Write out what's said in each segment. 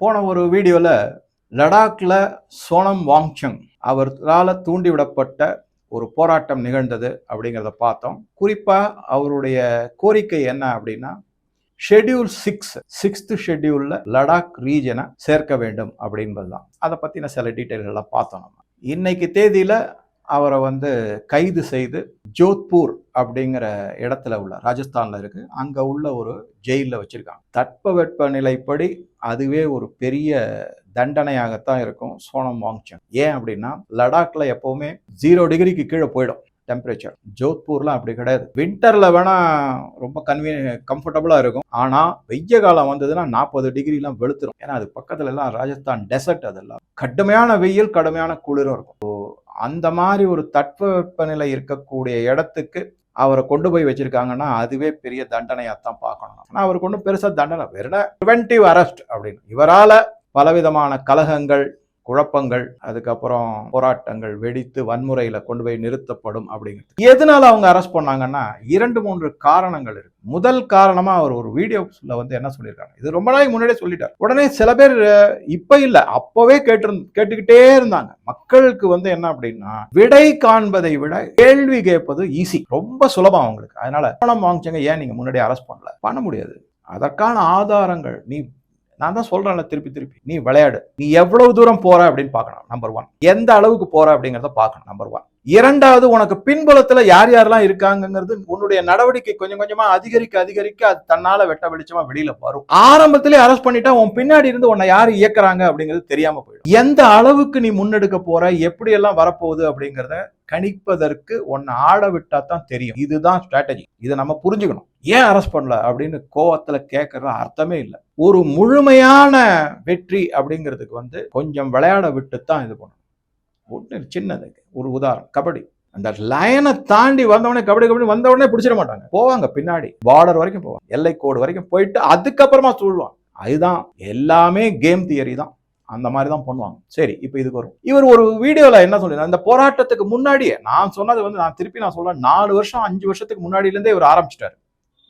போன ஒரு வீடியோவில் லடாக்ல சோனம் வாங்சங் அவரால் தூண்டிவிடப்பட்ட ஒரு போராட்டம் நிகழ்ந்தது அப்படிங்கிறத பார்த்தோம். குறிப்பாக அவருடைய கோரிக்கை என்ன அப்படின்னா ஷெட்யூல் சிக்ஸ் சிக்ஸ்த் ஷெட்யூலில் லடாக் ரீஜனை சேர்க்க வேண்டும் அப்படின்பது தான். அதை பற்றின சில டீட்டெயில்கள்லாம் பார்த்தோம் நம்ம. இன்னைக்கு தேதியில் அவரை வந்து கைது செய்து ஜோத்பூர் அப்படிங்கிற இடத்துல உள்ள ராஜஸ்தானில் இருக்குது அங்கே உள்ள ஒரு ஜெயிலில் வச்சிருக்காங்க. தட்பவெட்ப நிலைப்படி அதுவே ஒரு பெரிய தண்டனையாகத்தான் இருக்கும் சோனம் வாங்சங் ஏன் அப்படின்னா லடாக்ல எப்பவுமே ஜீரோ டிகிரிக்கு கீழே போயிடும் டெம்பரேச்சர் ஜோத்பூர்லாம் அப்படி கிடையாது. வின்டரில் வேணா ரொம்ப கன்வீ கம்ஃபர்டபுளா இருக்கும். ஆனா வெய்ய காலம் வந்ததுன்னா நாற்பது டிகிரிலாம் வெளுத்துரும். ஏன்னா அது பக்கத்துல எல்லாம் ராஜஸ்தான் டெசர்ட் அதெல்லாம். கடுமையான வெயில் கடுமையான குளிரும் இருக்கும். அந்த மாதிரி ஒரு தட்பவெப்பநிலை இருக்கக்கூடிய இடத்துக்கு அவரை கொண்டு போய் வச்சிருக்காங்கன்னா அதுவே பெரிய தண்டனையாக தான் பார்க்கணும் ஆனால் அவருக்கு ஒன்றும் பெருசாக தண்டனை வெறும் ப்ரிவென்டிவ் அரெஸ்ட் அப்படின்னு. இவரால் பலவிதமான கலகங்கள் குழப்பங்கள் அதுக்கப்புறம் போராட்டங்கள் வெடித்து வன்முறையில கொண்டு போய் நிறுத்தப்படும் அப்படிங்கிறது. எதனால அவங்க அரெஸ்ட் பண்ணாங்கன்னா இரண்டு மூன்று காரணங்கள் இருக்கு. முதல் காரணமா அவர் ஒரு வீடியோஸ்ல வந்து என்ன சொல்லியிருக்காங்க இது ரொம்ப நாளைக்கு முன்னாடியே சொல்லிட்டார். உடனே சில பேர் இப்ப இல்ல அப்பவே கேட்டு கேட்டுக்கிட்டே இருந்தாங்க. மக்களுக்கு வந்து என்ன அப்படின்னா விடை காண்பதை விட கேள்வி கேட்பது ஈஸி ரொம்ப சுலபம் அவங்களுக்கு. அதனால பணம் வாங்கிச்சங்க ஏன் நீங்க முன்னாடி அரெஸ்ட் பண்ணல? பண்ண முடியாது. அதற்கான ஆதாரங்கள் நீ நான் தான் சொல்றேன்ல திருப்பி திருப்பி. நீ விளையாடு. நீ எவ்வளவு தூரம் போற அப்படின்னு பார்க்கணும் நம்பர் ஒன் எந்த அளவுக்கு போற அப்படிங்கிறத பார்க்கணும் நம்பர் ஒன் இரண்டாவது உனக்கு பின்புலத்துல யார் யாரெல்லாம் இருக்காங்கிறது உன்னுடைய நடவடிக்கை கொஞ்சம் கொஞ்சமா அதிகரிக்க அதிகரிக்க அது தன்னால வெட்ட வெளிச்சமா வெளியில வரும். ஆரம்பத்திலே அரெஸ்ட் பண்ணிட்டா உன் பின்னாடி இருந்து உன்னை யார் இயக்குறாங்க அப்படிங்கிறது தெரியாம போயிடும். எந்த அளவுக்கு நீ முன்னெடுக்க போற எப்படி எல்லாம் வரப்போகுது அப்படிங்கிறத கணிப்பதற்கு உன்னை ஆட விட்டா தான் தெரியும். இதுதான் ஸ்ட்ராட்டஜி இதை நம்ம புரிஞ்சுக்கணும். ஏன் அரெஸ்ட் பண்ணல அப்படின்னு கோவத்துல கேட்கற அர்த்தமே இல்லை. ஒரு முழுமையான வெற்றி அப்படிங்கிறதுக்கு வந்து கொஞ்சம் விளையாட விட்டு தான் இது பண்ணணும். ஒன்று சின்னதுக்கு ஒரு உதாரணம். கபடி. அந்த லைனை தாண்டி வந்தவொடனே கபடி கபடி வந்த உடனே பிடிச்சிட மாட்டாங்க. போவாங்க பின்னாடி. பார்டர் வரைக்கும் போவாங்க. எல்லை கோடு வரைக்கும் போயிட்டு அதுக்கப்புறமா சொல்லுவாங்க அதுதான் எல்லாமே கேம் தியரி தான். அந்த மாதிரி தான் பண்ணுவாங்க. சரி இப்போ இதுக்கு வரும். இவர் ஒரு வீடியோவில் என்ன சொல்லியிருந்தார் அந்த போராட்டத்துக்கு முன்னாடியே நான் சொன்னது வந்து நான் திருப்பி நான் சொல்கிறேன் நாலு வருஷம் அஞ்சு வருஷத்துக்கு முன்னாடியிலேருந்தே இவர் ஆரம்பிச்சிட்டாரு.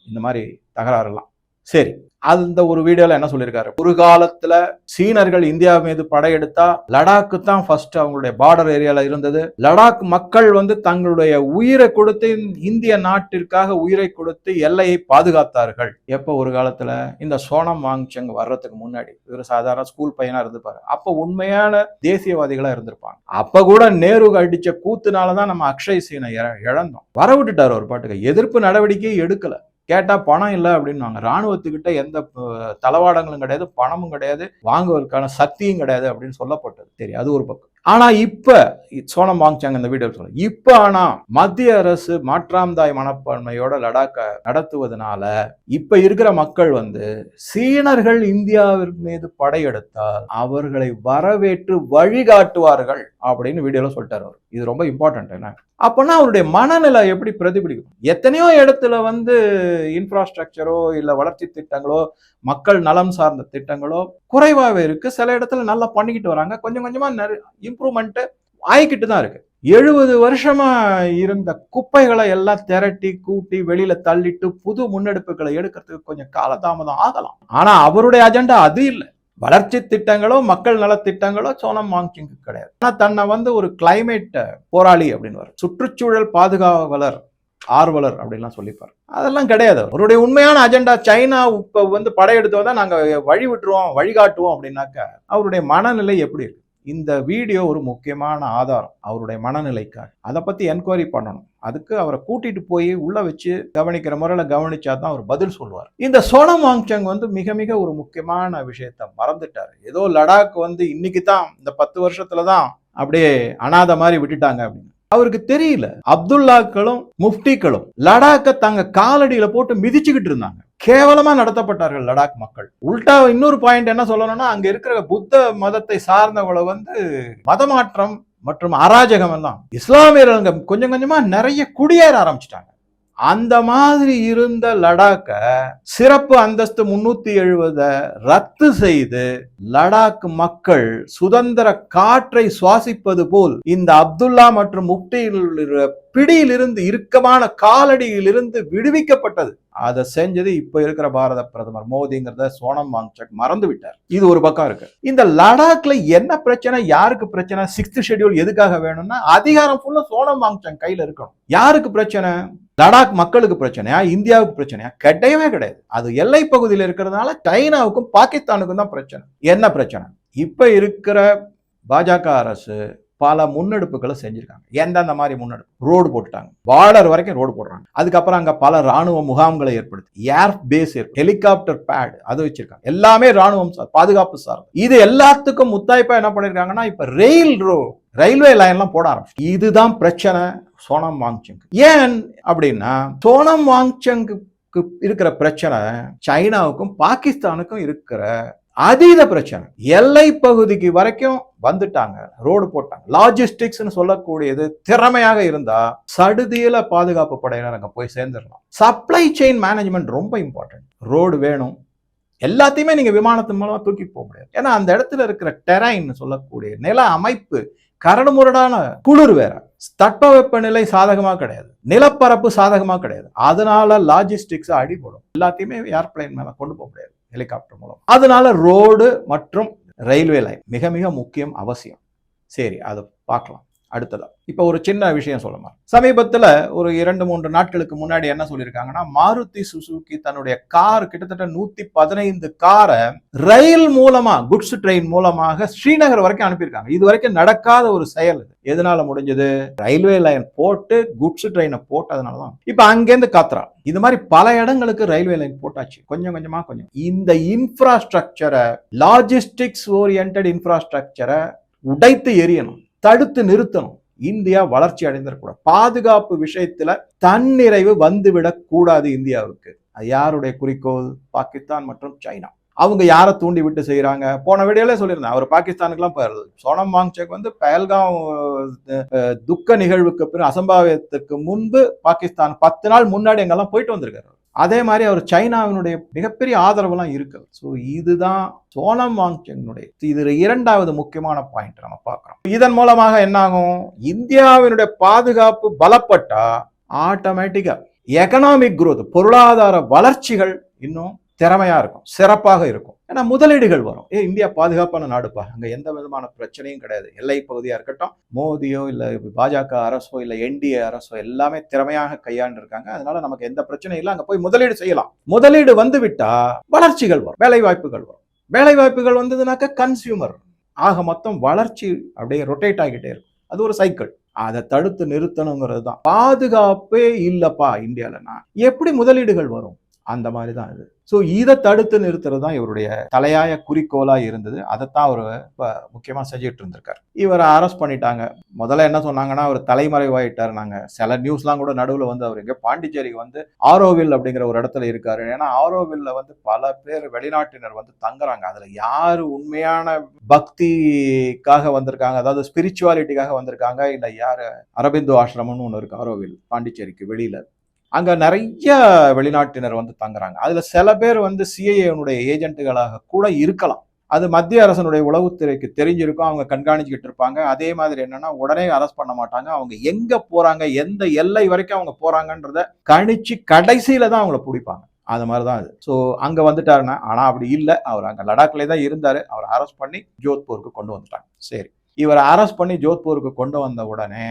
இந்த மாதிரி தகராறுலாம். சரி. அந்த ஒரு வீடியோல என்ன சொல்லியிருக்காரு ஒரு காலத்துல சீனர்கள் இந்தியா மீது படையெடுத்தா லடாக்கு தான் ஃபர்ஸ்ட் அவங்களுடைய பார்டர் ஏரியால இருந்தது. லடாக் மக்கள் வந்து தங்களுடைய உயிரை கொடுத்து இந்திய நாட்டிற்காக உயிரை கொடுத்து எல்லையை பாதுகாத்தார்கள். எப்போ? ஒரு காலத்துல இந்த சோனம் வாங்சங் வர்றதுக்கு முன்னாடி. இவர் சாதாரண ஸ்கூல் பையனா இருந்திருப்பாரு அப்ப உண்மையான தேசியவாதிகளா இருந்திருப்பாங்க. அப்ப கூட நேரு அடிச்ச கூத்துனாலதான் நம்ம அக்ஷய் சீனை இழந்தோம். வர விட்டுட்டாரு ஒரு பாட்டுக்கு. எதிர்ப்பு நடவடிக்கையை எடுக்கல. கேட்டா பணம் இல்லை அப்படின்னுவாங்க. ராணுவத்துக்கிட்ட எந்த தளவாடங்களும் கிடையாது பணமும் கிடையாது வாங்குவதற்கான சக்தியும் கிடையாது அப்படின்னு சொல்லப்பட்டது. சரி அது ஒரு பக்கம். ஆனா இப்ப சோனம் வாங்சாங்க இந்த வீடியோ சொல்ல இப்ப ஆனா மத்திய அரசு மாற்றாம்தாய் மனப்பான்மையோட லடாக்க நடத்துவதனால இப்ப இருக்கிற மக்கள் வந்து சீனர்கள் இந்தியாவின் மீது படையெடுத்தால் அவர்களை வரவேற்று வழிகாட்டுவார்கள் அப்படின்னு வீடியோல சொல்லிட்டாரு அவர். இது ரொம்ப இம்பார்ட்டன்ட் என்ன? அப்பனா அவருடைய மனநிலை எப்படி பிரதிபலிக்கும்? எத்தனையோ இடத்துல வந்து இன்ஃப்ராஸ்ட்ரக்சரோ இல்ல வளர்ச்சி திட்டங்களோ மக்கள் நலம் சார்ந்த திட்டங்களோ குறைவாகவே இருக்கு. சில இடத்துல நல்லா பண்ணிக்கிட்டு வராங்க. கொஞ்சம் கொஞ்சமா நிறைய இம்ப்ரூவ்மெண்ட்டு ஆயிக்கிட்டு தான் இருக்கு. எழுபது வருஷமா இருந்த குப்பைகளை எல்லாம் திரட்டி கூட்டி வெளியில தள்ளிட்டு புது முன்னெடுப்புகளை எடுக்கிறதுக்கு கொஞ்சம் காலதாமதம் ஆகலாம். ஆனா அவருடைய அஜெண்டா அது இல்லை. வளர்ச்சி திட்டங்களோ மக்கள் நல திட்டங்களோ சோனம் வாங்கிங்கு கிடையாது. ஆனா தன்னை வந்து ஒரு கிளைமேட் போராளி அப்படின்னு சுற்றுச்சூழல் பாதுகாவலர் ஆர்வலர் அப்படின்லாம் சொல்லிப்பார். அதெல்லாம் கிடையாது அவருடைய உண்மையான அஜெண்டா சைனா இப்போ வந்து படையெடுத்து தான் நாங்கள் வழி விட்டுருவோம் வழிகாட்டுவோம் அப்படின்னாக்க அவருடைய மனநிலை எப்படி இருக்கு? இந்த வீடியோ ஒரு முக்கியமான ஆதாரம் அவருடைய மனநிலைக்காக. அதை பற்றி என்கொயரி பண்ணணும். அதுக்கு அவரை கூட்டிட்டு போய் உள்ள வச்சு கவனிக்கிற முறையில் கவனிச்சா தான் அவர் பதில் சொல்லுவார். இந்த சோனம் வாங்சங் வந்து மிக மிக ஒரு முக்கியமான விஷயத்த மறந்துட்டார். ஏதோ லடாக் வந்து இன்னைக்கு தான் இந்த பத்து வருஷத்துல தான் அப்படியே அனாதை மாதிரி விட்டுட்டாங்க அப்படின்னு. அவருக்கு தெரியல. அப்துல்லாக்களும் முஃப்டிக்களும் லடாக்க தங்க காலடியில போட்டு மிதிச்சுக்கிட்டு இருந்தாங்க. கேவலமா நடத்தப்பட்டார்கள் லடாக் மக்கள். உல்டா இன்னொரு பாயிண்ட் என்ன சொல்லணும்னா அங்க இருக்கிற புத்த மதத்தை சார்ந்தவங்களை வந்து மதமாற்றம் மற்றும் அராஜகம் எல்லாம் இஸ்லாமியர்கள் கொஞ்சம் கொஞ்சமா நிறைய குடியேற ஆரம்பிச்சிட்டாங்க. அந்த மாதிரி இருந்த லடாக்க சிறப்பு அந்தஸ்து முன்னூத்தி எழுபதை ரத்து செய்து லடாக் மக்கள் சுதந்திர காற்றை சுவாசிப்பது போல் இந்த அப்துல்லா மற்றும் முப்டியில் பிடியிலிருந்து இறுக்கமான காலடியிலிருந்து விடுவிக்கப்பட்டது. அதை செஞ்சது இப்போ இருக்கிற பாரத பிரதமர் மோடிங்கிறத சோனம் வாங்சக் மறந்து விட்டார். இது ஒரு பக்கம் இருக்கு. இந்த லடாக்ல என்ன பிரச்சனை யாருக்கு பிரச்சனை சிக்ஸ்த் ஷெட்யூல் எதுக்காக வேணும்னா அதிகாரம் ஃபுல்லா சோனம் வாங்சக் கையில இருக்கணும். யாருக்கு பிரச்சனை? லடாக் மக்களுக்கு பிரச்சனையா இந்தியாவுக்கு பிரச்சனையா? கிடையவே கிடையாது. அது எல்லை பகுதியில் இருக்கிறதுனால சைனாவுக்கும் பாகிஸ்தானுக்கும் தான் பிரச்சனை. என்ன பிரச்சனை? இப்ப இருக்கிற பாஜக அரசு பல முன்னெடுப்புகளை செஞ்சிருக்காங்க. எந்தெந்த மாதிரி முன்னெடுப்பு? ரோடு போட்டுட்டாங்க. பார்டர் வரைக்கும் ரோடு போடுறாங்க. அதுக்கப்புறம் அங்கே பல ராணுவ முகாம்களை ஏற்படுத்தி ஏர் பேஸ் ஹெலிகாப்டர் பேட் அது வச்சிருக்காங்க. எல்லாமே ராணுவம் சார் பாதுகாப்பு சார் இது எல்லாத்துக்கும் முத்தாய்ப்பா என்ன பண்ணிருக்காங்கன்னா இப்ப ரெயில் ரோ ரயில்வே லைன்லாம் போட ஆரம்பிச்சு இதுதான் பிரச்சனை சோனம் வாங்சங் ஏன் அப்படின்னா சோனம் வாங்சங்குக்கு இருக்கிற பிரச்சனை சைனாவுக்கும் பாகிஸ்தானுக்கும் இருக்கிற அதீத பிரச்சனை. எல்லை பகுதிக்கு வரைக்கும் வந்துட்டாங்க. ரோடு போட்டாங்க. லாஜிஸ்டிக்ஸ்னு சொல்லக்கூடியது திறமையாக இருந்தா சடுதியில பாதுகாப்பு படையினர் அங்க போய் சேர்ந்துடலாம். சப்ளை செயின் மேனேஜ்மெண்ட் ரொம்ப இம்பார்ட்டன்ட் ரோடு வேணும். எல்லாத்தையுமே நீங்க விமானத்தின் மூலமா தூக்கி போக முடியாது. ஏன்னா அந்த இடத்துல இருக்கிற டெரைன் சொல்லக்கூடிய நில அமைப்பு கரடுமுரடான குளிர் வேற. தட்பவெப்பநிலை சாதகமா கிடையாது. நிலப்பரப்பு சாதகமா கிடையாது. அதனால லாஜிஸ்டிக்ஸ் அடிபடும். எல்லாத்தையுமே ஏர்பிளைன் மேல கொண்டு போக முடியாது ஹெலிகாப்டர் மூலம். அதனால ரோடு மற்றும் ரயில்வே லைன் மிக மிக முக்கியம் அவசியம். சரி அதை பார்க்கலாம். அடுத்ததா. இப்போ ஒரு சின்ன விஷயம் சொல்லலாம் சமீபத்தில் ஒரு இரண்டு மூன்று நாட்களுக்கு முன்னாடி என்ன சொல்லியிருக்காங்கன்னா மாருதி சுசுகி தன்னுடைய கார் கிட்டத்தட்ட நூத்தி பதினைந்து காரை ரயில் மூலமா குட்ஸ் ட்ரெயின் மூலமாக ஸ்ரீநகர் வரைக்கும் அனுப்பியிருக்காங்க. இது வரைக்கும் நடக்காத ஒரு செயல் இது. எதனால முடிஞ்சது? ரயில்வே லைன் போட்டு குட்ஸ் ட்ரெயினை போட்டதுனால தான். இப்போ அங்கேருந்து காத்துறா இது மாதிரி பல இடங்களுக்கு ரயில்வே லைன் போட்டாச்சு. கொஞ்சம் கொஞ்சமா கொஞ்சம். இந்த இன்ஃப்ராஸ்ட்ரக்சரை லாஜிஸ்டிக்ஸ் ஓரியன்ட் இன்ஃப்ராஸ்ட்ரக்சரை உடைத்து எரியணும் தடுத்து நிறுத்தணும். இந்தியா வளர்ச்சி அடைந்திடக்கூடாது பாதுகாப்பு விஷயத்துல தன்னிறைவு வந்துவிடக் கூடாது இந்தியாவுக்கு. அது யாருடைய குறிக்கோள்? பாகிஸ்தான் மற்றும் சைனா. அவங்க யாரை தூண்டி விட்டு செய்யறாங்க போன வீடியோல சொல்லியிருந்தேன். அவர் பாகிஸ்தானுக்குலாம் போயிருது சோனம் வாங்சேக் வந்து பஹல்காம் துக்க நிகழ்வுக்கு பிறகு அசம்பாவியத்துக்கு முன்பு பாகிஸ்தான் பத்து நாள் முன்னாடி எங்கெல்லாம் போயிட்டு வந்திருக்காரு அதே மாதிரி அவர் சைனாவினுடைய மிகப்பெரிய ஆதரவுலாம் இருக்கு. ஸோ இதுதான் சோனம் வாங்செங்கனுடைய இது இரண்டாவது முக்கியமான பாயிண்ட் நம்ம பார்க்குறோம். இதன் மூலமாக என்னாகும்? இந்தியாவினுடைய பாதுகாப்பு பலப்பட்டா ஆட்டோமேட்டிக்காக எக்கனாமிக் குரோத் பொருளாதார வளர்ச்சிகள் இன்னும் திறமையாக இருக்கும் சிறப்பாக இருக்கும். ஏன்னா முதலீடுகள் வரும். ஏ இந்தியா பாதுகாப்பான நாடுப்பா. அங்கே எந்த விதமான பிரச்சனையும் கிடையாது. எல்லை பகுதியாக இருக்கட்டும் மோதியோ இல்லை பாஜக அரசோ இல்லை என்டிஏ அரசோ எல்லாமே திறமையாக கையாண்டு இருக்காங்க அதனால நமக்கு எந்த பிரச்சனையும் இல்லை. அங்கே போய் முதலீடு செய்யலாம். முதலீடு வந்து விட்டா வளர்ச்சிகள் வரும் வேலை வாய்ப்புகள் வரும். வேலை வாய்ப்புகள் வந்ததுனாக்க கன்சியூமர் ஆக மொத்தம் வளர்ச்சி அப்படியே ரொட்டேட் ஆகிட்டே இருக்கும். அது ஒரு சைக்கிள் அதை தடுத்து நிறுத்தணுங்கிறது தான். பாதுகாப்பே இல்லப்பா இந்தியாலனா எப்படி முதலீடுகள் வரும்? அந்த மாதிரி தான் இது. ஸோ இதை தடுத்து நிறுத்துறது தான் இவருடைய தலையாய குறிக்கோளாக இருந்தது. அதைத்தான் அவர் இப்போ முக்கியமாக செஞ்சுட்டு இருந்திருக்கார். இவரை அரெஸ்ட் பண்ணிட்டாங்க. முதல்ல என்ன சொன்னாங்கன்னா அவர் தலைமறைவாயிட்டார் நாங்கள் சில நியூஸ்லாம் கூட நடுவில் வந்து அவர் எங்கே பாண்டிச்சேரிக்கு வந்து ஆரோவில் அப்படிங்கிற ஒரு இடத்துல இருக்காரு. ஏன்னா ஆரோவில்ல வந்து பல பேர் வெளிநாட்டினர் வந்து தங்குறாங்க. அதில் யார் உண்மையான பக்திக்காக வந்திருக்காங்க அதாவது ஸ்பிரிச்சுவாலிட்டிக்காக வந்திருக்காங்க இல்லை யார்? அரபிந்து ஆசிரமம்னு ஒன்று இருக்கு ஆரோவில் பாண்டிச்சேரிக்கு வெளியில். அங்க நிறைய வெளிநாட்டினர் வந்து தங்குறாங்க. அதுல சில பேர் வந்து சிஐஏனுடைய ஏஜென்ட்டுகளாக கூட இருக்கலாம். அது மத்திய அரசனுடைய உளவுத்துறைக்கு தெரிஞ்சிருக்கும் அவங்க கண்காணிச்சுக்கிட்டு இருப்பாங்க. அதே மாதிரி என்னன்னா உடனே அரெஸ்ட் பண்ண மாட்டாங்க. அவங்க எங்க போறாங்க எந்த எல்லை வரைக்கும் அவங்க போறாங்கன்றத கணிச்சு கடைசியில தான் அவங்கள பிடிப்பாங்க. அது மாதிரி தான் அது. ஸோ அங்க வந்துட்டாருன்னா ஆனா அப்படி இல்லை. அவர் அங்க லடாக்லேயே தான் இருந்தாரு. அவர் அரெஸ்ட் பண்ணி ஜோத்பூருக்கு கொண்டு வந்துட்டாங்க. சரி. இவரை அரெஸ்ட் பண்ணி ஜோத்பூருக்கு கொண்டு வந்த உடனே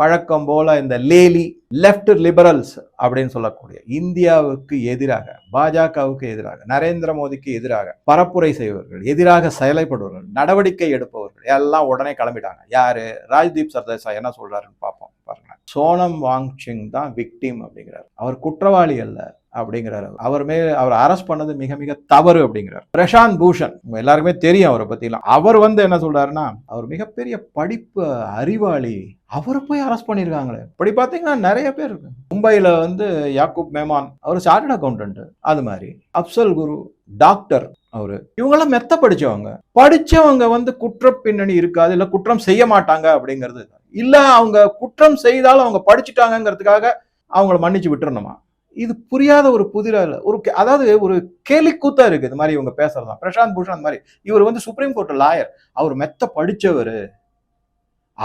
வழக்கம் போல இந்த லேலி லெஃப்ட் லிபரல்ஸ் அப்படின்னு சொல்லக்கூடிய இந்தியாவுக்கு எதிராக பாஜகவுக்கு எதிராக நரேந்திர மோடிக்கு எதிராக பரப்புரை செய்பவர்கள் எதிராக செயலைப்படுவர்கள் நடவடிக்கை எடுப்பவர்கள் எல்லாம் உடனே கிளம்பிட்டாங்க. யாரு? ராஜ்தீப் சர்தேசாய் என்ன சொல்றாருன்னு பார்ப்போம். பாருங்க சோனம் வாங்சிங் தான் விக்டிம் அப்படிங்கிறார். அவர் குற்றவாளி அல்ல. அப்படிங்கிறாரு. அவர் மே அவர் அரெஸ்ட் பண்ணது மிக மிக தவறு அப்படிங்கிறார். பிரசாந்த் பூஷன் உங்க எல்லாருக்குமே தெரியும் அவரை பத்திலாம். அவர் வந்து என்ன சொல்றாருன்னா அவர் மிகப்பெரிய படிப்பு அறிவாளி. அவரை போய் அரெஸ்ட் பண்ணியிருக்காங்களே இப்படி பார்த்தீங்கன்னா நிறைய பேர் இருக்கு. மும்பையில் வந்து யாக்கூப் மேமான் அவர் சார்ட்டட் அக்கௌண்டன்ட் அது மாதிரி. அப்சல் குரு டாக்டர் அவரு. இவங்கெல்லாம் மெத்த படிச்சவங்க. படிச்சவங்க வந்து குற்ற பின்னணி இருக்காது இல்லை குற்றம் செய்ய மாட்டாங்க அப்படிங்கிறது. இல்லை அவங்க குற்றம் செய்தாலும் அவங்க படிச்சுட்டாங்கங்கிறதுக்காக அவங்கள மன்னிச்சு விட்டுறணுமா? இது புரியாத ஒரு புதிர ஒரு கே- அதாவது ஒரு கேலி கூத்தா இருக்கு இது மாதிரி இவங்க பேசுறதா. பிரசாந்த் பூஷன் அந்த மாதிரி. இவர் வந்து சுப்ரீம் கோர்ட் லாயர் அவர் மெத்த படிச்சவர்.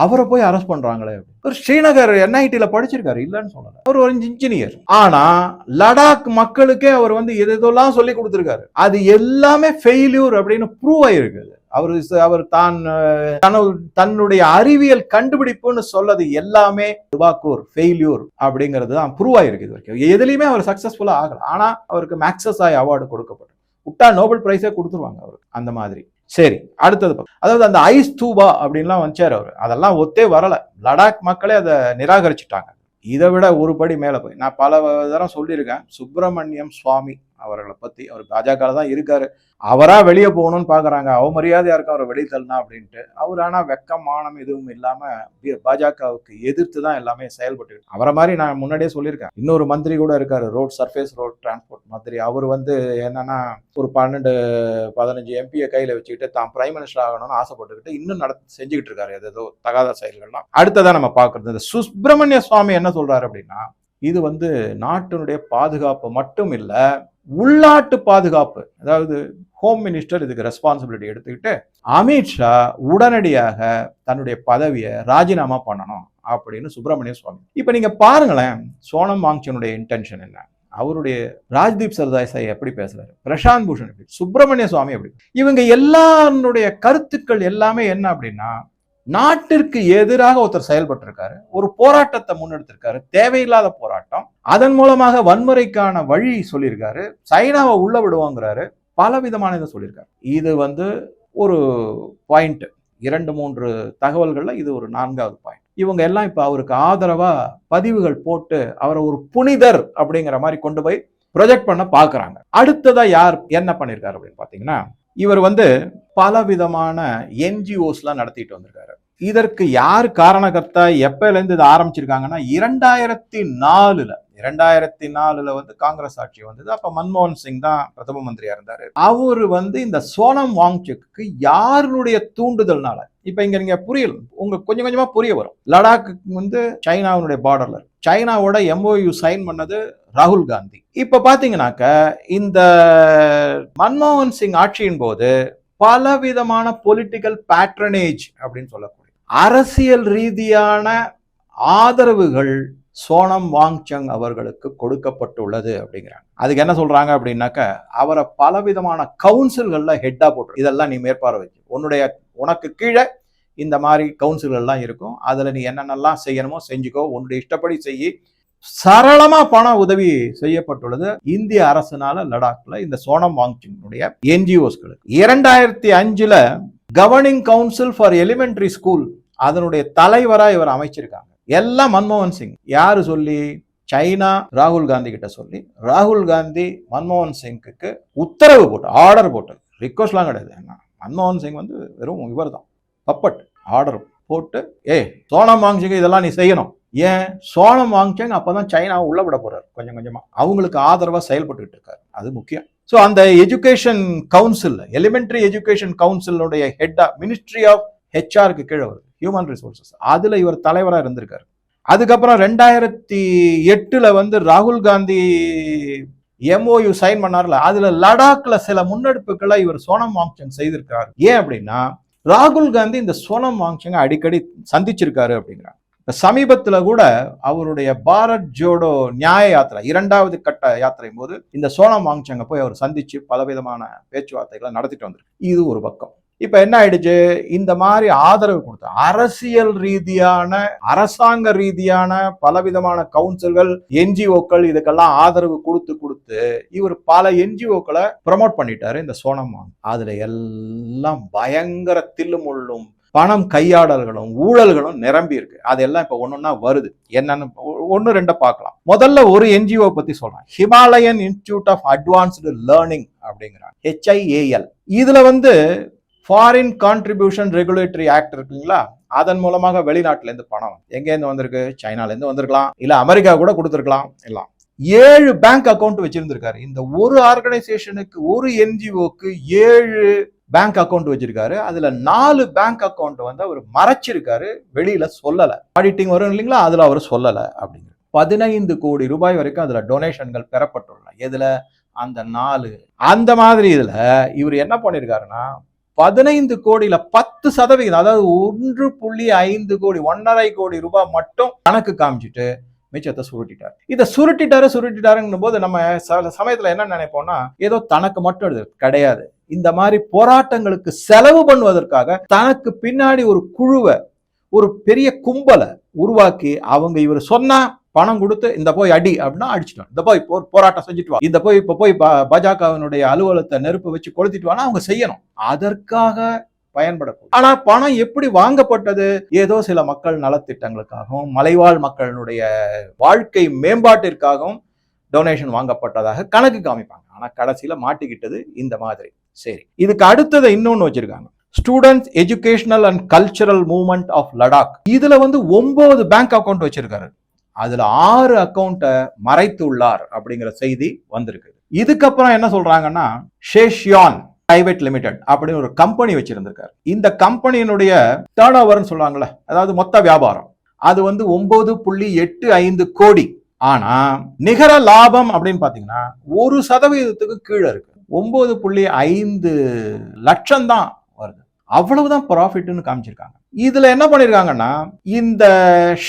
அவரை போய் அரெஸ்ட் பண்றாங்களே ஒரு ஸ்ரீநகர் என்ஐடியில் படிச்சிருக்காரு இல்லைன்னு சொல்லல. அவர் ஒரு இன்ஜினியர் ஆனா லடாக் மக்களுக்கே அவர் வந்து எது எதெல்லாம் சொல்லி கொடுத்துருக்காரு அது எல்லாமே ஃபெயில்யூர் அப்படின்னு ப்ரூவ் ஆயிருக்குது அவர் அவர் தான் தன்னுடைய அறிவியல் கண்டுபிடிப்புன்னு சொல்லது எல்லாமே துபாக்கூர் ஃபெயில்யூர் அப்படிங்கிறது தான் ப்ரூவ் ஆயிருக்கு இது வரைக்கும். எதுலையுமே அவர் சக்சஸ்ஃபுல்லாக ஆகல. ஆனா அவருக்கு மேக்சஸ் ஆய் அவார்டு கொடுக்கப்படும் விட்டா நோபல் பிரைஸே கொடுத்துருவாங்க அவருக்கு அந்த மாதிரி. சரி அடுத்தது அதாவது அந்த ஐஸ் தூபா அப்படின்லாம் வந்துச்சார் அவர். அதெல்லாம் ஒத்தே வரலை. லடாக் மக்களே அதை நிராகரிச்சுட்டாங்க. இதை விட ஒரு படி மேலே போய் நான் பல தரம் சொல்லியிருக்கேன். சுப்பிரமணியம் சுவாமி அவர்களை பத்தி. அவர் பாஜக தான் இருக்காரு. அவரா வெளியே போகணும்னு பாக்குறாங்க. அவமரியாதையா இருக்கும் அவரை வெளியே தள்ளனா அப்படின்ட்டு. அவர் ஆனா வெக்கம் மானம் எதுவும் இல்லாம பாஜகவுக்கு எதிர்த்து தான் எல்லாமே செயல்பட்டு அவரை மாதிரி நான் முன்னாடியே சொல்லியிருக்கேன். இன்னொரு மந்திரி கூட இருக்காரு. ரோட் சர்ஃபேஸ் ரோட் டிரான்ஸ்போர்ட் மந்திரி. அவர் வந்து என்னன்னா ஒரு பன்னெண்டு பதினஞ்சு எம்பியை கையில வச்சுக்கிட்டு தான் பிரைம் மினிஸ்டர் ஆகணும்னு ஆசைப்பட்டுக்கிட்டு இன்னும் நட செஞ்சுக்கிட்டு இருக்காரு. ஏதோ தகாத செயல்கள்லாம். அடுத்ததான் நம்ம பார்க்குறது இந்த சுப்பிரமணிய சுவாமி என்ன சொல்றாரு அப்படின்னா இது வந்து நாட்டினுடைய பாதுகாப்பு மட்டும் இல்லை உள்நாட்டு பாதுகாப்பு அதாவது ஹோம் மினிஸ்டர் இதுக்கு ரெஸ்பான்சிபிலிட்டி எடுத்துக்கிட்டு அமித்ஷா உடனடியாக தன்னுடைய பதவியை ராஜினாமா பண்ணணும் அப்படின்னு சுப்பிரமணிய சுவாமி. இப்போ நீங்கள் பாருங்களேன் சோனம் வாங்சனுடைய இன்டென்ஷன் என்ன? அவருடைய ராஜ்தீப் சர்தாய் எப்படி பேசுறாரு? பிரசாந்த் பூஷன் எப்படி? சுப்பிரமணிய சுவாமி எப்படி? இவங்க எல்லாருடைய கருத்துக்கள் எல்லாமே என்ன அப்படின்னா நாட்டிற்கு எதிராக ஒருத்தர் செயல்பட்டிருக்காரு ஒரு போராட்டத்தை முன்னெடுத்திருக்காரு தேவையில்லாத போராட்டம். அதன் மூலமாக வன்முறைக்கான வழி சொல்லியிருக்காரு சைனாவை உள்ள விடுவோங்கிறாரு பல விதமான இதை சொல்லியிருக்காரு. இது வந்து ஒரு பாயிண்ட் இரண்டு மூன்று தகவல்கள்ல இது ஒரு நான்காவது பாயிண்ட் இவங்க எல்லாம் இப்ப அவருக்கு ஆதரவா பதிவுகள் போட்டு அவரை ஒரு புனிதர் அப்படிங்கிற மாதிரி கொண்டு போய் ப்ரொஜெக்ட் பண்ண பாக்குறாங்க அடுத்ததா யார் என்ன பண்ணிருக்காரு அப்படின்னு பாத்தீங்கன்னா இவர் வந்து பல விதமான என்ஜிஓஸ்லாம் நடத்திட்டு வந்திருக்காரு. இதற்கு யார் காரணகர்த்தா எப்பலேருந்து இதை ஆரம்பிச்சிருக்காங்கன்னா இரண்டாயிரத்தி நாலுல இரண்டாயிரத்தி நாலுல வந்து காங்கிரஸ் ஆட்சி வந்தது. அப்ப மன்மோகன் சிங் தான் பிரதம மந்திரியா இருந்தாரு. அவர் வந்து இந்த சோனம் வாங்சுக்கு யாருடைய தூண்டுதல்னால இப்ப இங்க நீங்க புரியல உங்க கொஞ்சம் கொஞ்சமா புரிய வரும். லடாக்கு வந்து சைனாவுடைய பார்டர்ல இருக்கு. சைனாவோட எம்ஓயு சைன் பண்ணது ராகுல் காந்தி. இப்ப பாத்தீங்கன்னாக்க இந்த மன்மோகன் சிங் ஆட்சியின் போது பலவிதமான பொலிட்டிக்கல் பேட்ரனேஜ் அப்படின்னு சொல்லக்கூடிய அரசியல் ரீதியான ஆதரவுகள் சோனம் வாங்சங் அவர்களுக்கு கொடுக்கப்பட்டுள்ளது அப்படிங்கிறாங்க. அதுக்கு என்ன சொல்றாங்க அப்படின்னாக்க அவரை பலவிதமான கவுன்சில்கள்ல ஹெட்டா போட்டு இதெல்லாம் நீ மேற்பார்வை வச்சு. உன்னுடைய உனக்கு கீழே இந்த மாதிரி கவுன்சில்கள்லாம் இருக்கும். அதில் நீ என்னென்னலாம் செய்யணுமோ செஞ்சுக்கோ. உன்னுடைய இஷ்டப்படி செய்யி சரளமா பண உதவி செய்யப்பட்டுள்ளது. இந்திய அரசுனால லடாக்ல இந்த சோனம் வாங்சினுடைய என்ஜிஓஸ்களுக்கு. இரண்டாயிரத்தி அஞ்சுல governing council for elementary school அதனுடைய தலைவராக இவர் அமைச்சிருக்காங்க. எல்லாம் மன்மோகன் சிங். யாரு சொல்லி? சைனா ராகுல் காந்தி கிட்ட சொல்லி. ராகுல் காந்தி மன்மோகன் சிங்குக்கு உத்தரவு போட்டு ஆர்டர் போட்டு. ரிக்வஸ்ட்லாம் கிடையாது. மன்மோகன் சிங் வந்து வெறும் இவர் தான் பப்பட் ஆர்டர் போட்டு ஏ சோனம் வாங்கிச்சுங்க இதெல்லாம் நீ செய்யணும். ஏன்? சோனம் அப்போ தான் சைனாவை உள்ள விட போறாரு கொஞ்சம் கொஞ்சமா. அவங்களுக்கு ஆதரவாக செயல்பட்டுக்கிட்டு இருக்காரு. அது முக்கியம். ஸோ அந்த எஜுகேஷன் கவுன்சில் எலிமெண்டரி எஜுகேஷன் கவுன்சிலுடைய ஹெட்டா மினிஸ்ட்ரி ஆஃப் ஹெச்ஆருக்கு கீழே வருது ஹியூமன் ரிசோர்சஸ் அதுல இவர் தலைவராக இருந்திருக்காரு. அதுக்கப்புறம் ரெண்டாயிரத்தி எட்டுல வந்து ராகுல் காந்தி எம்ஓயு சைன் பண்ணார்ல அதுல லடாக்ல சில முன்னெடுப்புகளை இவர் சோனம் வாங்சன் செய்திருக்காரு ஏன் அப்படின்னா ராகுல் காந்தி இந்த சோனம் வாங்ஷங்க அடிக்கடி சந்திச்சிருக்காரு அப்படிங்கிறாங்க. இப்ப சமீபத்துல கூட அவருடைய பாரத் ஜோடோ நியாய யாத்திரை இரண்டாவது கட்ட யாத்திரை போது இந்த சோனம் வாங்சங்க போய் அவர் சந்திச்சு பலவிதமான பேச்சுவார்த்தைகளை நடத்திட்டு வந்திருக்கு இது ஒரு பக்கம். இப்ப என்ன ஆயிடுச்சு? இந்த மாதிரி ஆதரவு கொடுத்த அரசியல் ரீதியான அரசாங்க ரீதியான பலவிதமான கவுன்சில்கள் என்ஜிஓக்கள் இதுக்கெல்லாம் ஆதரவு கொடுத்து கொடுத்து இவர் பல என்ஜிஓக்களை ப்ரமோட் பண்ணிட்டாரு இந்த சோனம் அதுல எல்லாம் பயங்கர தில்லுமுள்ளும் பணம் கையாடல்களும் ஊழல்களும் நிரம்பி இருக்கு. அதெல்லாம் இப்போ ஒன்னொன்னா வருது. என்னன்னு ஒன்று ரெண்டை பார்க்கலாம் முதல்ல ஒரு என்ஜிஓ பத்தி சொல்றேன். Himalayan institute of advanced learning அப்படிங்கிறாங்க. ஹெச்ஐஏஎல் இதுல வந்து ஃபாரின் கான்ட்ரிபியூஷன் ரெகுலேட்டரி ஆக்ட் இருக்குங்களா? அதன் மூலமாக வெளிநாட்டிலேருந்து பணம் எங்கேருந்து வந்திருக்கு? சைனாலேருந்து வந்திருக்கலாம். இல்லை அமெரிக்கா கூட கொடுத்துருக்கலாம். எல்லாம். ஏழு பேங்க் அக்கௌண்ட் வச்சிருந்திருக்காரு. இந்த ஒரு ஆர்கனைசேஷனுக்கு ஒரு என்ஜிஓக்கு ஏழு பேங்க் அக்கவுண்ட் வச்சிருக்காரு. அதுல நாலு பேங்க் அக்கவுண்ட் வந்து அவர் மறைச்சிருக்காரு. வெளியில சொல்லல. ஆடிட்டிங் வரும் இல்லைங்களா? அதுல அவர் சொல்லல அப்படிங்கிற. பதினைந்து கோடி ரூபாய் வரைக்கும் அதுல டொனேஷன்கள் பெறப்பட்டுள்ளன. எதுல? அந்த நாலு. அந்த மாதிரி இதுல இவர் என்ன பண்ணிருக்காருன்னா பதினைந்து கோடியில பத்து சதவிகிதம் அதாவது ஒன்று புள்ளி ஐந்து கோடி ஒன்னரை கோடி ரூபாய் மட்டும் கணக்கு காமிச்சிட்டு மிச்சத்தை சுருட்டிட்டார். இதை சுருட்டிட்டாரு சுருட்டிட்டாருங்கும் போது நம்ம சில சமயத்துல என்ன நினைப்போம்னா ஏதோ தனக்கு மட்டும் கிடையாது. இந்த மாதிரி போராட்டங்களுக்கு செலவு பண்ணுவதற்காக தனக்கு பின்னாடி ஒரு குழுவை ஒரு பெரிய கும்பலை உருவாக்கி அவங்க இவர் சொன்னா பணம் கொடுத்து இந்த போய் அடி அப்படின்னா அடிச்சிட்டோம் இந்த போய் போர் போராட்டம் செஞ்சுட்டு வா. இந்த போய் இப்போ போய் பாஜகவினுடைய அலுவலகத்தை நெருப்பு வச்சு கொளுத்திட்டு வானா அவங்க செய்யணும். அதற்காக பயன்படக்கூடும் ஆனா பணம் எப்படி வாங்கப்பட்டது? ஏதோ சில மக்கள் நலத்திட்டங்களுக்காகவும் மலைவாழ் மக்களினுடைய வாழ்க்கை மேம்பாட்டிற்காகவும் டொனேஷன் வாங்கப்பட்டதாக கணக்கு காமிப்பாங்க. ஆனா கடைசியில மாட்டிக்கிட்டது இந்த மாதிரி. சரி. இதுக்கு அடுத்ததை இன்னொன்னு வச்சிருக்காங்க. Students educational and cultural movement of Ladakh இதுல வந்து ஒன்பது பேங்க் அக்கவுண்ட் வச்சிருக்காரு. அதுல ஆறு அக்கவுண்ட்டை மறைத்துள்ளார் அப்படிங்கிற செய்தி வந்திருக்கு. இதுக்கப்புறம் என்ன சொல்றாங்கன்னா ஷேஷ்யான் பிரைவேட் லிமிடெட் அப்படின்னு ஒரு கம்பெனி வச்சிருந்திருக்காரு. இந்த கம்பெனியினுடைய டேர்ன் ஓவர்னு சொல்றாங்கல்ல அதாவது மொத்த வியாபாரம். அது வந்து ஒன்பது புள்ளி எட்டு ஐந்து கோடி. ஆனா நிகர லாபம் அப்படின்னு பாத்தீங்கன்னா ஒரு சதவீதத்துக்கு கீழே இருக்கு. ஒன்பது புள்ளி ஐந்து லட்சம் தான் அவ்வளவுதான் ப்ராஃபிட்னு காமிச்சிருக்காங்க. இதுல என்ன பண்ணிருக்காங்கன்னா இந்த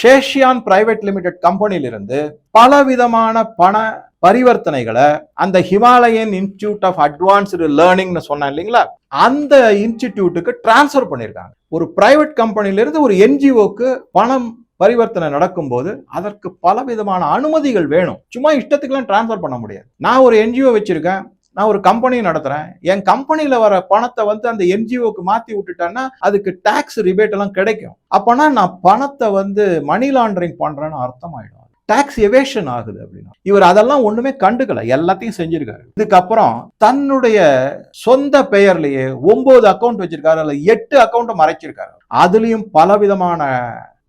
ஷேஷியான் பிரைவேட் லிமிடெட் கம்பெனியிலிருந்து பல விதமான பண பரிவர்த்தனைகளை அந்த ஹிமாலயன் இன்ஸ்டிடியூட் ஆஃப் அட்வான்ஸ்டு லேர்னிங்னு சொன்னேன் இல்லைங்களா? அந்த இன்ஸ்டிடியூட்டுக்கு டிரான்ஸ்ஃபர் பண்ணியிருக்காங்க ஒரு பிரைவேட் கம்பெனியிலிருந்து ஒரு என்ஜிஓக்கு பணம் பரிவர்த்தனை நடக்கும்போது அதற்கு பல விதமான அனுமதிகள் வேணும். சும்மா இஷ்டத்துக்குலாம் டிரான்ஸ்ஃபர் பண்ண முடியாது. நான் ஒரு என்ஜிஓ வச்சிருக்கேன். நான் ஒரு கம்பெனி நடத்துறேன். என் கம்பெனியில வர பணத்தை வந்து அந்த என்ஜிஓக்கு மாத்தி விட்டுட்டேன்னா அதுக்கு டாக்ஸ் ரிபேட் எல்லாம் கிடைக்கும். அப்பனா நான் பணத்தை வந்து மணி லாண்டரிங் பண்றேன்னு அர்த்தம் ஆயிடும் டாக்ஸ் எவேஷன் ஆகுது அப்படின்னா. இவர் அதெல்லாம் ஒண்ணுமே கண்டுக்கல. எல்லாத்தையும் செஞ்சிருக்காரு. இதுக்கப்புறம் தன்னுடைய சொந்த பெயர்லயே ஒன்பது அக்கவுண்ட் வச்சிருக்காரு. அல்ல எட்டு அக்கௌண்ட்டை மறைச்சிருக்காரு. அதுலயும் பலவிதமான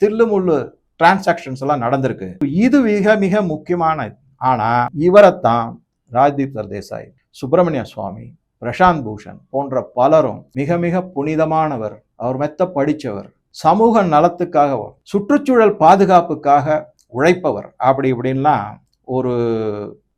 தில்லுமுள்ளு டிரான்சாக்ஷன்ஸ் எல்லாம் நடந்திருக்கு. இது மிக மிக முக்கியமான ஆனா இவரைத்தான் ராஜ்தீப் சர்தேசாய் சுப்பிரமணிய சுவாமி பிரசாந்த் பூஷன் போன்ற பலரும் மிக மிக புனிதமானவர் அவர் மெத்த படித்தவர் சமூக நலத்துக்காக சுற்றுச்சூழல் பாதுகாப்புக்காக உழைப்பவர் அப்படி இப்படின்லாம் ஒரு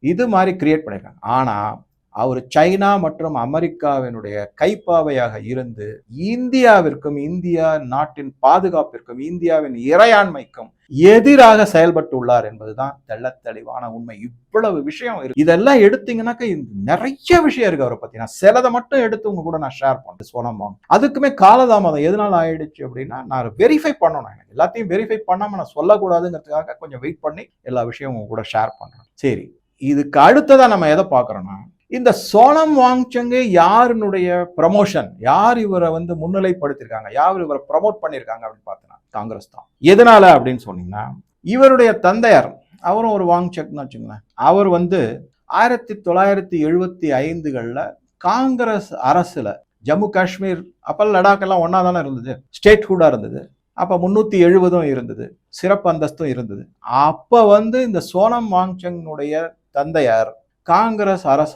இது மாதிரி கிரியேட் பண்ணியிருக்காங்க ஆனால் அவர் சைனா மற்றும் அமெரிக்காவினுடைய கைப்பாவையாக இருந்து இந்தியாவிற்கும் இந்தியா நாட்டின் பாதுகாப்பிற்கும் இந்தியாவின் இறையாண்மைக்கும் எதிராக செயல்பட்டு உள்ளார் என்பதுதான் தெள்ள தெளிவான உண்மை. இவ்வளவு விஷயம் இருக்கு. இதெல்லாம் எடுத்தீங்கன்னாக்க நிறைய விஷயம் இருக்கு அவரை பத்தி. நான் சிலதை மட்டும் எடுத்து உங்க கூட நான் ஷேர் பண்றேன். சோனமாம் அதுக்குமே காலதாமதம். எதனால ஆயிடுச்சு அப்படின்னா நான் வெரிஃபை பண்ணணும். எனக்கு எல்லாத்தையும் வெரிஃபை பண்ணாம நான் சொல்லக்கூடாதுங்கிறதுக்காக கொஞ்சம் வெயிட் பண்ணி எல்லா விஷயம் உங்க கூட ஷேர் பண்றேன். சரி இதுக்கு அடுத்ததான் நம்ம எதை பார்க்குறோன்னா இந்த சோனம் வாங்சங்கு யாருனுடைய ப்ரமோஷன் யார் இவரை வந்து முன்னிலைப்படுத்தியிருக்காங்க யார் இவரை ப்ரமோட் பண்ணியிருக்காங்க அப்படின்னு பார்த்தோன்னா காங்கிரஸ் தான். எதனால அப்படின்னு சொன்னீங்கன்னா இவருடைய தந்தையார் அவரும் ஒரு வாங்சக்னு வச்சுங்களேன் அவர் வந்து ஆயிரத்தி தொள்ளாயிரத்தி எழுபத்தி ஐந்துகளில் காங்கிரஸ் அரசில் ஜம்மு காஷ்மீர் அப்போ லடாக் எல்லாம் ஒன்றா தானே இருந்தது. ஸ்டேட் இருந்தது. அப்போ முந்நூற்றி எழுபதும் இருந்தது. சிறப்பு அந்தஸ்தும் இருந்தது. அப்போ வந்து இந்த சோனம் வாங்சங்கனுடைய தந்தையார் காங்கிரஸ் அரச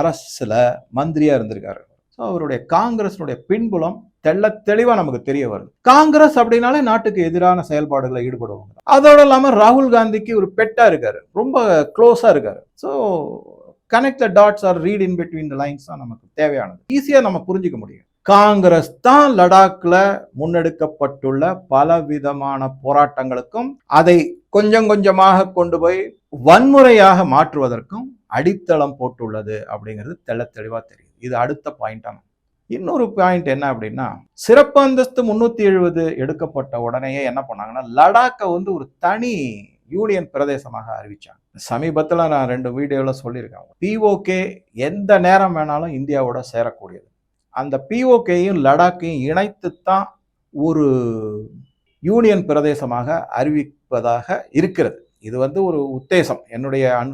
அரசில் மந்திரியாக இருந்திருக்காரு. ஸோ அவருடைய காங்கிரஸினுடைய பின்புலம் தெள்ள தெளிவாக நமக்கு தெரிய வருது. காங்கிரஸ் அப்படின்னாலே நாட்டுக்கு எதிரான செயல்பாடுகளை ஈடுபடுவாங்க. அதோட இல்லாமல் ராகுல் காந்திக்கு ஒரு பெட்டாக இருக்காரு. ரொம்ப க்ளோஸாக இருக்காரு. So connect the dots or read in between the lines தான் நமக்கு தேவையானது. ஈஸியாக நம்ம புரிஞ்சிக்க முடியும். காங்கிரஸ் தான் லடாக்ல முன்னெடுக்கப்பட்டுள்ள பலவிதமான போராட்டங்களுக்கும் அதை கொஞ்சம் கொஞ்சமாக கொண்டு போய் வன்முறையாக மாற்றுவதற்கும் அடித்தளம் போட்டுள்ளது அப்படிங்கிறது தெள்ள தெளிவாக தெரியுது. இது அடுத்த பாயிண்டான இன்னொரு பாயிண்ட் என்ன அப்படின்னா சிறப்பு அந்தஸ்து முந்நூற்றி எழுபது எடுக்கப்பட்ட உடனேயே என்ன பண்ணாங்கன்னா லடாக்கை வந்து ஒரு தனி யூனியன் பிரதேசமாக அறிவித்தாங்க சமீபத்தில் நான் ரெண்டு வீடியோவில் சொல்லியிருக்கேன். பிஓகே எந்த நேரம் வேணாலும் இந்தியாவோட சேரக்கூடியது. அந்த பிஓகேயும் லடாக்கையும் இணைத்து தான் ஒரு யூனியன் பிரதேசமாக அறிவிப்பதாக இருக்கிறது. இது வந்து ஒரு உத்தேசம். என்னுடைய அனு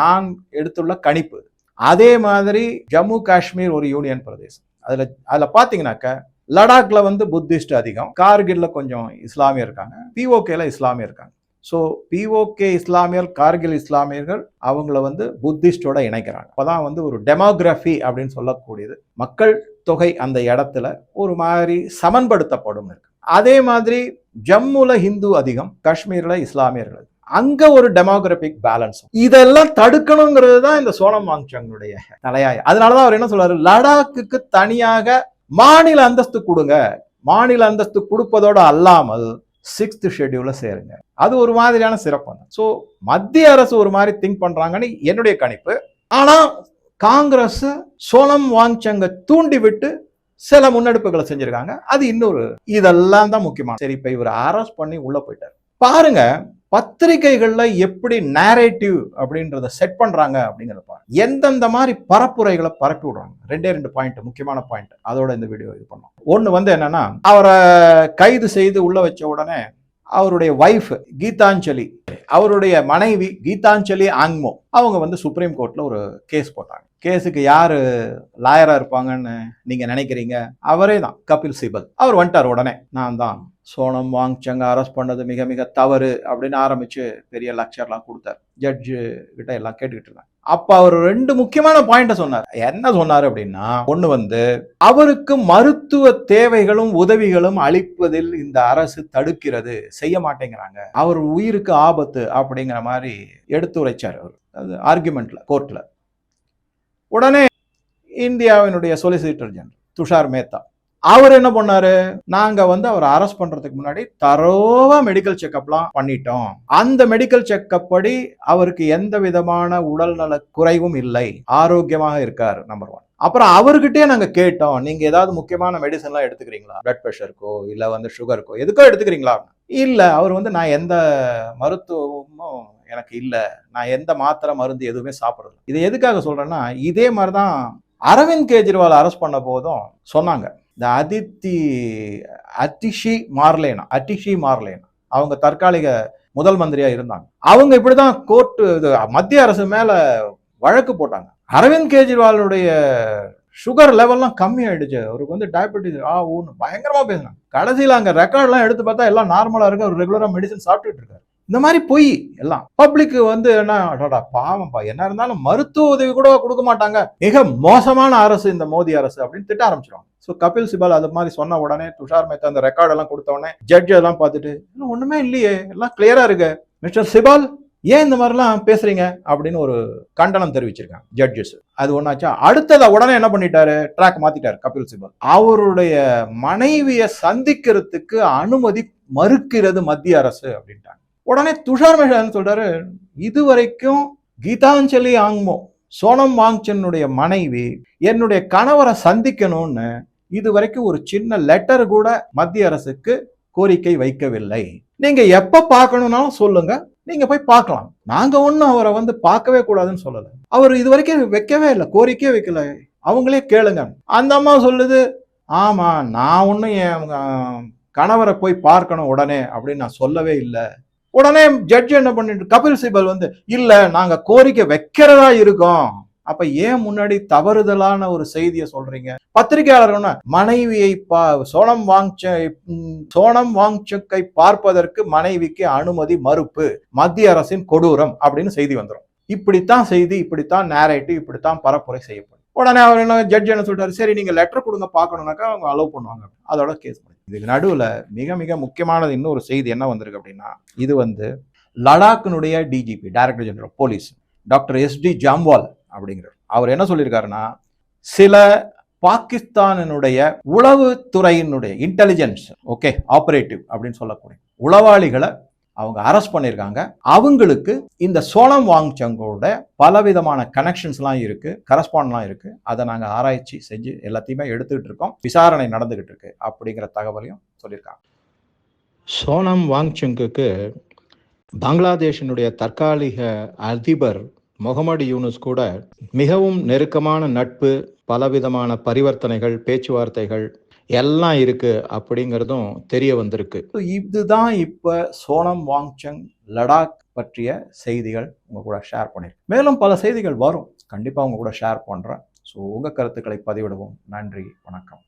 நான் எடுத்துள்ள கணிப்பு. அதே மாதிரி ஜம்மு காஷ்மீர் ஒரு யூனியன் பிரதேசம். அதில் அதில் பார்த்தீங்கன்னாக்க லடாக்ல வந்து புத்திஸ்ட் அதிகம். கார்கில்ல கொஞ்சம் இஸ்லாமியர் இருக்காங்க. பிஓகேல இஸ்லாமியர் இருக்காங்க. ஸோ பிஓகே இஸ்லாமியர் கார்கில் இஸ்லாமியர்கள் அவங்கள வந்து புத்திஸ்டோட இணைக்கிறாங்க. அப்போதான் வந்து ஒரு டெமோகிராஃபி அப்படின்னு சொல்லக்கூடியது. மக்கள் தொகை அந்த இடத்துல ஒரு மாதிரி சமன்படுத்தப்படும் இருக்கு. அதே மாதிரி ஜம்முல ஹிந்து அதிகம் காஷ்மீரில் இஸ்லாமியர்கள் அங்க ஒரு டெமோகிராபிக் பேலன்ஸ் இதெல்லாம் தடுக்கணுங்கிறது தான் இந்த சோனம் வாங்சனுடைய தலையாய. அதனாலதான் அவர் என்ன சொல்றாரு? லடாக்குக்கு தனியாக மாநில அந்தஸ்து கொடுங்க. மாநில அந்தஸ்து கொடுப்பதோட அல்லாமல் சிக்ஸ்த் ஷெட்யூல சேருங்க. அது ஒரு மாதிரியான சிறப்பு ஸோ மத்திய அரசு ஒரு மாதிரி திங்க் பண்றாங்கன்னு என்னுடைய கணிப்பு. ஆனா காங்கிரஸ் சோனம் வாங்சங்க தூண்டி விட்டு சில முன்னெடுப்புகளை செஞ்சிருக்காங்க. அது இன்னொரு இதெல்லாம் தான் முக்கியமான. சரி இப்ப இவர் அரெஸ்ட் பண்ணி உள்ள போயிட்டார். பாருங்க பத்திரிகைகளில் எப்படி நேரேட்டிவ் அப்படின்றத செட் பண்ணுறாங்க அப்படிங்கிறப்ப பாருங்க. எந்தெந்த மாதிரி பரப்புரைகளை பரப்பி விடுறாங்க. ரெண்டே ரெண்டு பாயிண்ட் முக்கியமான பாயிண்ட் அதோட இந்த வீடியோ இது பண்ணோம். ஒன்று வந்து என்னன்னா அவரை கைது செய்து உள்ள வச்ச உடனே அவருடைய ஒய்ஃப் கீதாஞ்சலி அவருடைய மனைவி கீதாஞ்சலி ஆங்மோ அவங்க வந்து சுப்ரீம் கோர்ட்டில் ஒரு கேஸ் போட்டாங்க. கேஸுக்கு யார் லாயராக இருப்பாங்கன்னு நீங்கள் நினைக்கிறீங்க? அவரே தான் கபில் சிபல். அவர் வந்துட்டார் உடனே. நான் தான் சோனம் வாங்சங்க அரெஸ்ட் பண்ணது மிக மிக தவறு அப்படின்னு ஆரம்பிச்சு பெரிய லெக்சர்லாம் கொடுத்தார். ஜட்ஜு கிட்ட எல்லாம் கேட்டுக்கிட்டு இருந்தாங்க அப்போ அவர் ரெண்டு முக்கியமான பாயிண்ட்டை சொன்னார். என்ன சொன்னார் அப்படின்னா ஒன்று வந்து அவருக்கு மருத்துவ தேவைகளும் உதவிகளும் அளிப்பதில் இந்த அரசு தடுக்கிறது செய்ய மாட்டேங்கிறாங்க. அவர் உயிருக்கு ஆபத்து அப்படிங்கிற மாதிரி எடுத்துரைச்சார் அவர். அது ஆர்குமெண்ட்ல கோர்ட்டில் உடனே இந்தியாவினுடைய சொலிசிட்டர் ஜெனரல் துஷார் மேத்தா அவர் என்ன பண்ணாரு? நாங்க வந்து அவர் அரெஸ்ட் பண்றதுக்கு முன்னாடி தரோவா மெடிக்கல் செக்அப்லாம் பண்ணிட்டோம். அந்த மெடிக்கல் செக்அப் படி அவருக்கு எந்த விதமான உடல்நல குறைவும் இல்லை. ஆரோக்கியமாக இருக்கார் நம்பர் ஒன் அப்புறம் அவர்கிட்டயே நாங்க கேட்டோம் நீங்க ஏதாவது முக்கியமான மெடிசன்லாம் எடுத்துக்கிறீங்களா? பிளட் ப்ரெஷருக்கோ இல்ல வந்து சுகருக்கோ எதுக்கோ எடுத்துக்கிறீங்களா? இல்ல அவர் வந்து நான் எந்த மருத்துவமும் எனக்கு இல்ல. நான் எந்த மாத்திரை மருந்து எதுவுமே சாப்பிடல இது எதுக்காக சொல்றேன்னா இதே மாதிரிதான் அரவிந்த் கெஜ்ரிவால் அரெஸ்ட் பண்ண போதும் சொன்னாங்க. இந்த அதித்தி அட்டிஷி மார்லேனா அட்டிஷி மார்லேனா அவங்க தற்காலிக முதல் மந்திரியா இருந்தாங்க. அவங்க இப்படிதான் கோர்ட்டு இது மத்திய அரசு மேல வழக்கு போட்டாங்க. அரவிந்த் கெஜ்ரிவாலுடைய சுகர் லெவல்லாம் கம்மி ஆயிடுச்சு. அவருக்கு வந்து டயபெட்டிஸ் ஆ ஊன்னு பயங்கரமாக பேசினாங்க. கடைசியில் அங்கே ரெக்கார்ட்லாம் எடுத்து பார்த்தா எல்லாம் நார்மலாக இருக்கு அவர் ரெகுலராக மெடிசன் சாப்பிட்டுட்டு இருக்காரு. இந்த மாதிரி பொய் எல்லாம். பப்ளிக்கு வந்து என்ன பாவம்ப்பா என்ன இருந்தாலும் மருத்துவ உதவி கூட கொடுக்க மாட்டாங்க. மிக மோசமான அரசு இந்த மோடி அரசு அப்படின்னு திட்ட ஆரம்பிச்சிருவாங்க. ஸோ கபில் சிபால் அது மாதிரி சொன்ன உடனே துஷார் மேத்தா அந்த ரெக்கார்ட் எல்லாம் கொடுத்த உடனே ஜட்ஜ் எல்லாம் பார்த்துட்டு இன்னும் ஒன்றுமே இல்லையே எல்லாம் கிளியராக இருக்கு. மிஸ்டர் சிபால் ஏன் இந்த மாதிரிலாம் பேசுறீங்க? அப்படின்னு ஒரு கண்டனம் தெரிவிச்சிருக்காங்க ஜட்ஜஸ் அது ஒன்றாச்சா அடுத்ததை உடனே என்ன பண்ணிட்டாரு? ட்ராக் மாத்திட்டாரு கபில் சிபல் அவருடைய மனைவியை சந்திக்கிறதுக்கு அனுமதி மறுக்கிறது மத்திய அரசு அப்படின்ட்டாங்க. உடனே துஷார் மேஷன் சொல்றாரு? இதுவரைக்கும் கீதாஞ்சலி ஆங்மோ சோனம் வாங்சனுடைய மனைவி என்னுடைய கணவரை சந்திக்கணும்னு இதுவரைக்கும் ஒரு சின்ன லெட்டர் கூட மத்திய அரசுக்கு கோரிக்கை வைக்கவில்லை. நீங்க எப்ப பார்க்கணும்னாலும் சொல்லுங்க. நீங்க போய் பார்க்கலாம். நாங்க ஒன்றும் அவரை வந்து பார்க்கவே கூடாதுன்னு சொல்லல. அவர் இது வரைக்கும் வைக்கவே இல்லை. கோரிக்கையே வைக்கல. அவங்களே கேளுங்க. அந்த அம்மா சொல்லுது ஆமா நான் ஒன்றும் என் கணவரை போய் பார்க்கணும் உடனே அப்படின்னு நான் சொல்லவே இல்லை. உடனே ஜட்ஜ் என்ன பண்ணிட்டு கபில் சிபல் வந்து இல்ல நாங்க கோரிக்கை வைக்கிறதா இருக்கோம். அப்ப ஏன் முன்னாடி தவறுதலான ஒரு செய்தியை சொல்றீங்க? பத்திரிகையாளர் மனைவியை பா சோனம் வாங்ச சோனம் வாங்சக்கை பார்ப்பதற்கு மனைவிக்கு அனுமதி மறுப்பு மத்திய அரசின் கொடூரம் அப்படின்னு செய்தி வந்துடும் இப்படித்தான் செய்தி இப்படித்தான் நேரேட்டிவ் இப்படித்தான் பரப்புரை செய்யப்படும். உடனே அவர் என்ன ஜட்ஜ் என்ன சொல்றாரு? சரி நீங்க லெட்டர் கொடுங்க பார்க்கணும்னாக்கா அவங்க அலோவ் பண்ணுவாங்க. அதோட கேஸ் இதுக்கு நடுவில் மிக மிக முக்கியமானது இன்னொரு செய்தி என்ன வந்திருக்கு அப்படின்னா இது வந்து லடாக்கினுடைய DGP director general police doctor S D Jamwal அப்படிங்கிறார். அவர் என்ன சொல்லியிருக்காருன்னா சில பாகிஸ்தானினுடைய உளவுத்துறையினுடைய இன்டெலிஜென்ஸ் ஓகே ஆப்ரேட்டிவ் அப்படின்னு சொல்லக்கூடிய உளவாளிகளை அவங்க அரெஸ்ட் பண்ணியிருக்காங்க. அவங்களுக்கு இந்த சோளம் வாங்கிச்சவங்களோட பலவிதமான கனெக்ஷன்ஸ்லாம் இருக்குது கரஸ்பாண்ட்லாம் இருக்குது அதை நாங்கள் ஆராய்ச்சி செஞ்சு எல்லாத்தையுமே எடுத்துக்கிட்டு இருக்கோம். விசாரணை நடந்துக்கிட்டு இருக்கு அப்படிங்கிற தகவலையும் சொல்லியிருக்காங்க. சோனம் வாங்சுங்குக்கு பங்களாதேஷினுடைய தற்காலிக அதிபர் முகமது யூனுஸ் கூட மிகவும் நெருக்கமான நட்பு பலவிதமான பரிவர்த்தனைகள் பேச்சுவார்த்தைகள் எல்லாம் இருக்கு அப்படிங்கிறதும் தெரிய வந்திருக்கு. இதுதான் இப்ப சோனம் வாங்சங் லடாக் பற்றிய செய்திகள் உங்க கூட ஷேர் பண்ணிருக்கேன். மேலும் பல செய்திகள் வரும். கண்டிப்பா உங்க கூட ஷேர் பண்றேன். ஸோ உங்க கருத்துக்களை பதிவிடுவோம். நன்றி வணக்கம்.